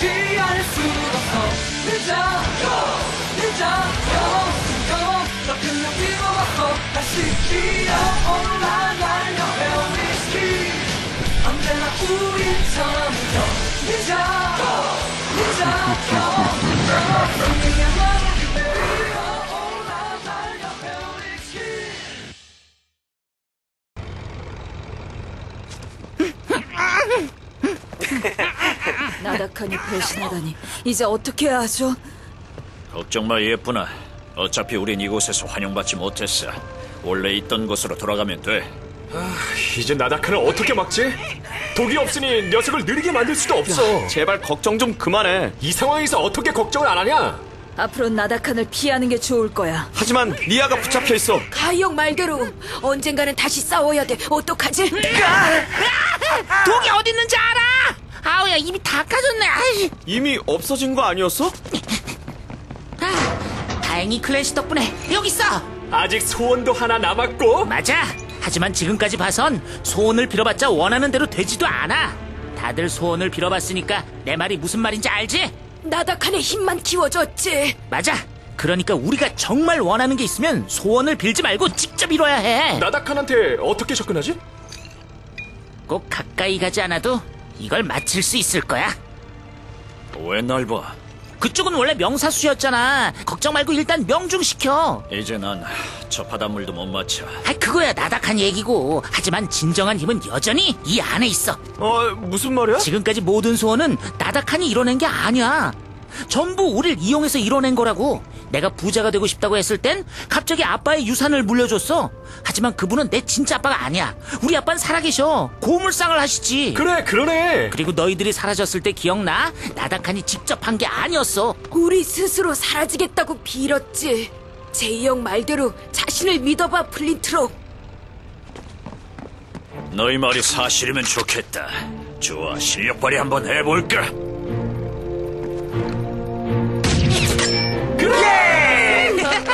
피할 수 없어. 늦어 늦어 영원 너 그냥 비워봤어. 다시 기어 나다칸이 배신하다니 이제 어떻게 해야 하죠? 걱정 마 예쁘나. 어차피 우린 이곳에서 환영받지 못했어. 원래 있던 곳으로 돌아가면 돼. 이제 나다카를 어떻게 막지? 독이 없으니 녀석을 느리게 만들 수도 없어. 제발 걱정 좀 그만해. 이 상황에서 어떻게 걱정을 안 하냐? 앞으로 나다칸을 피하는 게 좋을 거야. 하지만 리아가 붙잡혀 있어. 가영 말대로 언젠가는 다시 싸워야 돼. 어떡하지? 독이 어디 있는지 알아! 아우야 입이 다 까졌네. 아이. 이미 없어진 거 아니었어? 아, 다행히 클래시 덕분에 여기 있어. 아직 소원도 하나 남았고 맞아. 하지만 지금까지 봐선 소원을 빌어봤자 원하는 대로 되지도 않아. 다들 소원을 빌어봤으니까 내 말이 무슨 말인지 알지? 나다칸의 힘만 키워줬지. 맞아. 그러니까 우리가 정말 원하는 게 있으면 소원을 빌지 말고 직접 이뤄야 해. 나다칸한테 어떻게 접근하지? 꼭 가까이 가지 않아도 이걸 맞힐 수 있을 거야. 왜 날 봐? 그쪽은 원래 명사수였잖아. 걱정 말고 일단 명중시켜. 이제 난 저 바닷물도 못 맞춰. 아, 그거야 나닥한 얘기고. 하지만 진정한 힘은 여전히 이 안에 있어. 어, 무슨 말이야? 지금까지 모든 소원은 나닥한이 이뤄낸 게 아니야. 전부 우릴 이용해서 이뤄낸 거라고. 내가 부자가 되고 싶다고 했을 땐 갑자기 아빠의 유산을 물려줬어. 하지만 그분은 내 진짜 아빠가 아니야. 우리 아빠는 살아계셔. 고물상을 하시지. 그래 그러네. 그리고 너희들이 사라졌을 때 기억나? 나닥한이 직접 한 게 아니었어. 우리 스스로 사라지겠다고 빌었지. 제이 형 말대로 자신을 믿어봐, 플린트로. 너희 말이 사실이면 좋겠다. 좋아, 실력 발휘 한번 해볼까?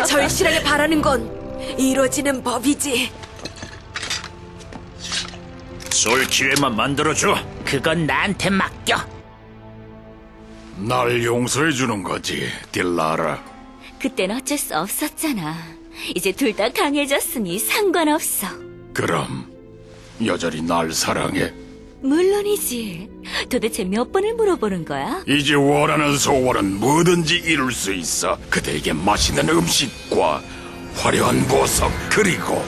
절실하게 바라는 건 이뤄지는 법이지. 쏠 기회만 만들어줘. 그건 나한테 맡겨. 날 용서해 주는 거지, 딜라라. 그땐 어쩔 수 없었잖아. 이제 둘 다 강해졌으니 상관없어. 그럼 여전히 날 사랑해. 물론이지. 도대체 몇 번을 물어보는 거야? 이제 원하는 소원은 뭐든지 이룰 수 있어. 그대에게 맛있는 음식과 화려한 보석 그리고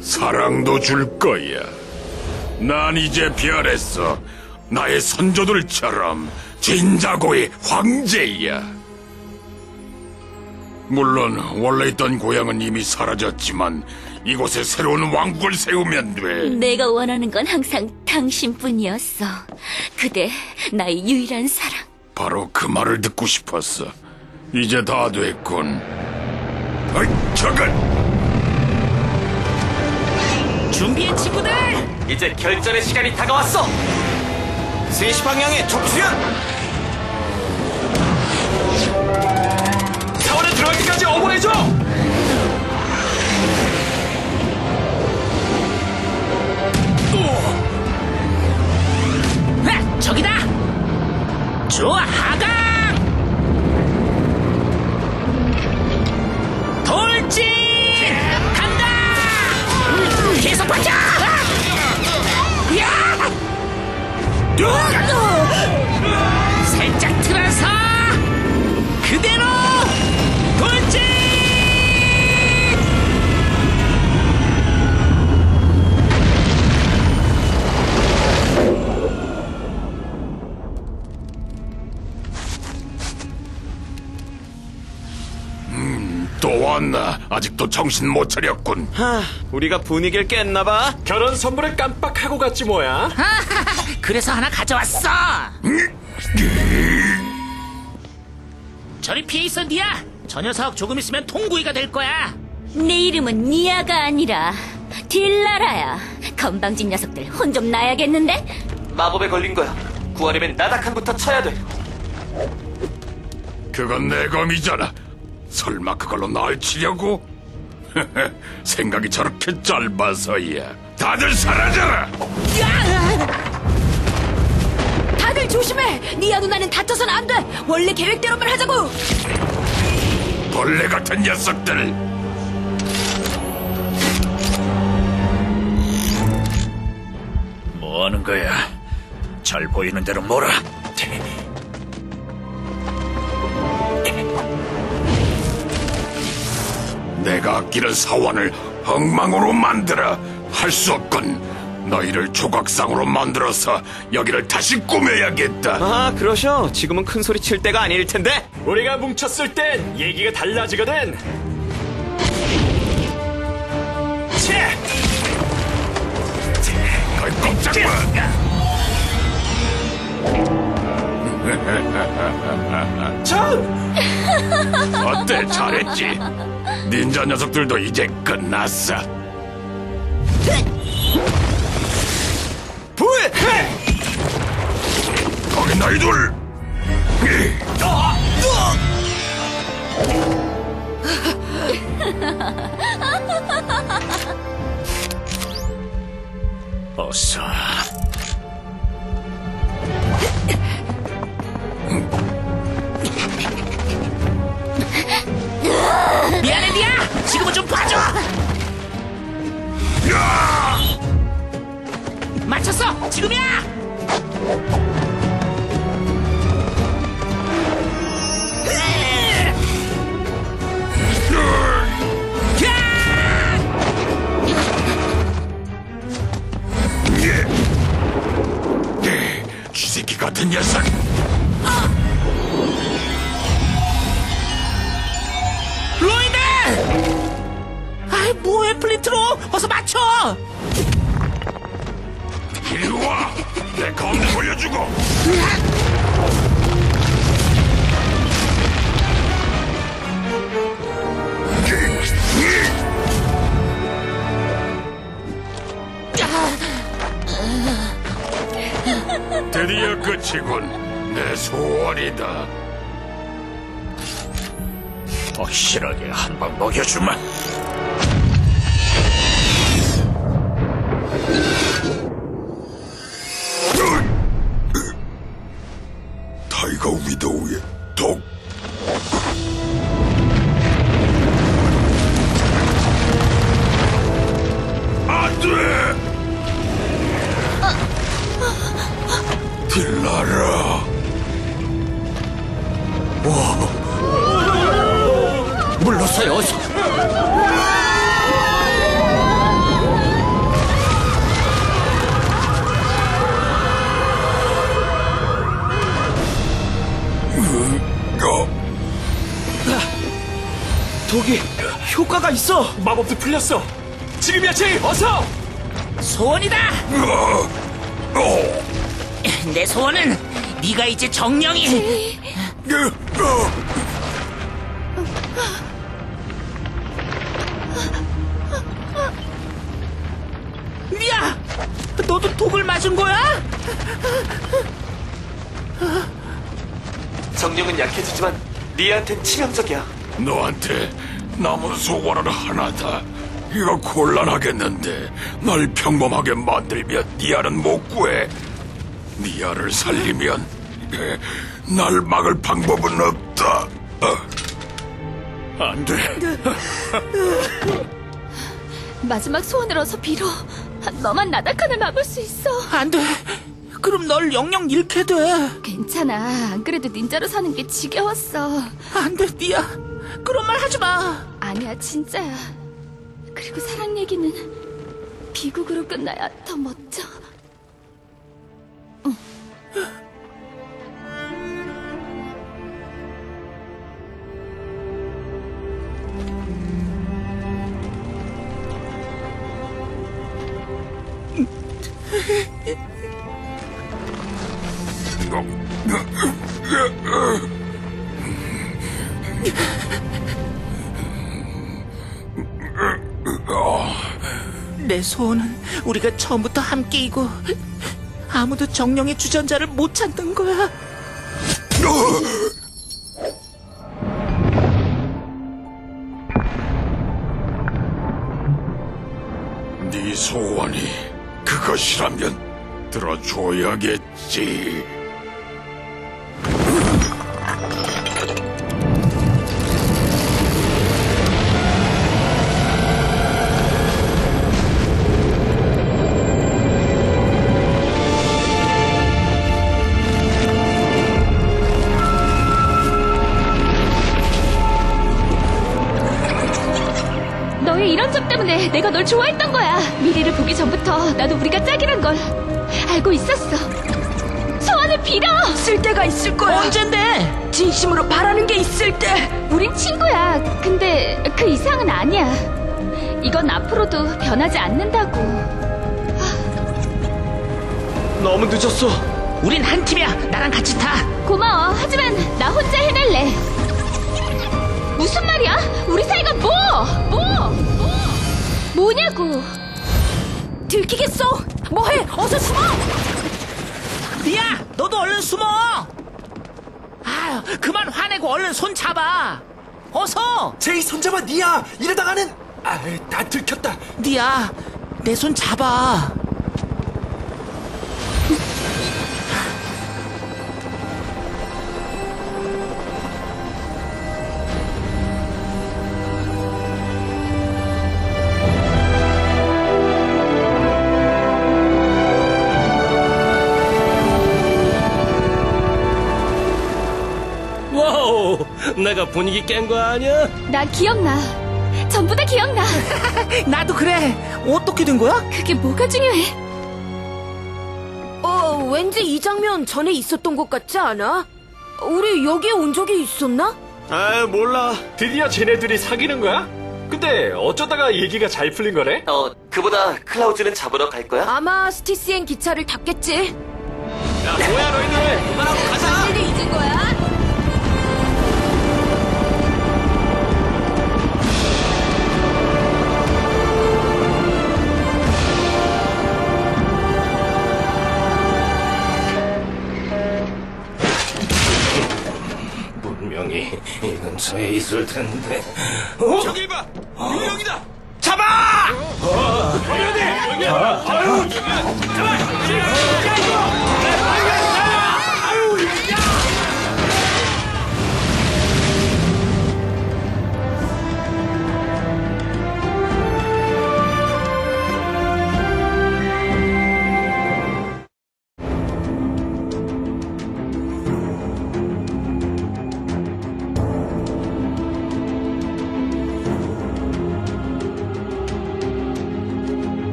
사랑도 줄 거야. 난 이제 변했어. 나의 선조들처럼 진자고의 황제야. 물론 원래 있던 고향은 이미 사라졌지만 이곳에 새로운 왕국을 세우면 돼. 내가 원하는 건 항상 당신뿐이었어. 그대, 나의 유일한 사랑. 바로 그 말을 듣고 싶었어. 이제 다 됐군. 어이, 저건 준비해 친구들! 이제 결전의 시간이 다가왔어. 3시 방향에 적수연! 사원에 들어갈 때까지 어머해줘. 아직도 정신 못 차렸군. 하, 우리가 분위기를 깼나봐. 결혼 선물을 깜빡하고 갔지 뭐야. 그래서 하나 가져왔어. 저리 피해 있어, 니야. 저 녀석 조금 있으면 통구이가 될 거야. 내 이름은 니아가 아니라 딜라라야. 건방진 녀석들 혼 좀 나야겠는데? 마법에 걸린 거야. 구하려면 나다칸부터 쳐야 돼. 그건 내 검이잖아. 설마 그걸로 날 치려고? 생각이 저렇게 짧아서야. 다들 사라져라! 다 다들 조심해. 니아 누나는 다쳐선 안 돼. 원래 계획대로만 하자고. 벌레 같은 녀석들. 뭐 하는 거야? 잘 보이는 대로 몰아. 내가 아끼는 사원을 엉망으로 만들어 할 수 없건 너희를 조각상으로 만들어서 여기를 다시 꾸며야겠다. 아, 그러셔. 지금은 큰 소리 칠 때가 아닐 텐데. 우리가 뭉쳤을 땐 얘기가 달라지거든. 채! 거의 꼼짝마. 참! 어때? 잘했지? 닌자 녀석들도 이제 끝났어. 불! 거기 너희들! 맞췄어! 지금이야! 쥐새끼 같은 녀석! 로이드! 아이 뭐해 플린트로? 어서 맞춰 내 가운데 돌려주고! 드디어 끝이군. 내 소원이다. 확실하게 한 방 먹여주마. 독이 효과가 있어. 마법도 풀렸어. 지금이야, 제이! 어서! 소원이다 어, 어, 내 소원은 네가 이제 정령이 어, 어. 니야 너도 독을 맞은 거야? 정령은 약해지지만 니한텐 치명적이야. 너한테 남은 소원은 하나다. 이거 곤란하겠는데 날 평범하게 만들면 니아는 못 구해. 니아를 살리면 에, 날 막을 방법은 없다. 어. 안 돼. 마지막 소원을 어서 빌어. 너만 나다칸을 막을 수 있어. 안 돼 그럼 널 영영 잃게 돼안돼 괜찮아. 안 그래도 닌자로 사는 게 지겨웠어. 니야 그런 말 하지 마 아니야, 진짜야. 그리고 사랑 얘기는 비극으로 끝나야 더 멋져. 내 소원은 우리가 처음부터 함께이고 아무도 정령의 주전자를 못 찾는 거야 네 소원이 그것이라면 들어줘야겠지. 널 좋아했던 거야. 미래를 보기 전부터 나도 우리가 짝이란 걸 알고 있었어. 소원을 빌어. 있을 때가 있을 거야. 언젠데? 진심으로 바라는 게 있을 때. 우린 친구야. 근데 그 이상은 아니야. 이건 앞으로도 변하지 않는다고. 너무 늦었어. 우린 한 팀이야. 나랑 같이 타. 고마워. 하지만 나 혼자 해낼래. 무슨 말이야? 우리 사이가 뭐? 뭐? 뭐? 뭐냐고. 들키겠어. 뭐해? 어서 숨어. 니야, 너도 얼른 숨어. 아, 그만 화내고 얼른 손 잡아. 어서. 제이 손잡아 니야. 이러다가는 아, 다 들켰다. 니야, 내 손 잡아. 내가 분위기 깬 거 아니야? 나 기억나. 전부 다 기억나. 나도 그래. 어떻게 된 거야? 그게 뭐가 중요해? 어, 왠지 이 장면 전에 있었던 것 같지 않아? 우리 여기에 온 적이 있었나? 아, 몰라. 드디어 쟤네들이 사귀는 거야? 근데 어쩌다가 얘기가 잘 풀린 거네? 어, 그보다 클라우즈는 잡으러 갈 거야? 아마 스티스엔 기차를 탔겠지. 야, 뭐야 너희들? 그만하고 가자. 있을 텐데. 어? 저기 봐! 유령이다! 잡아!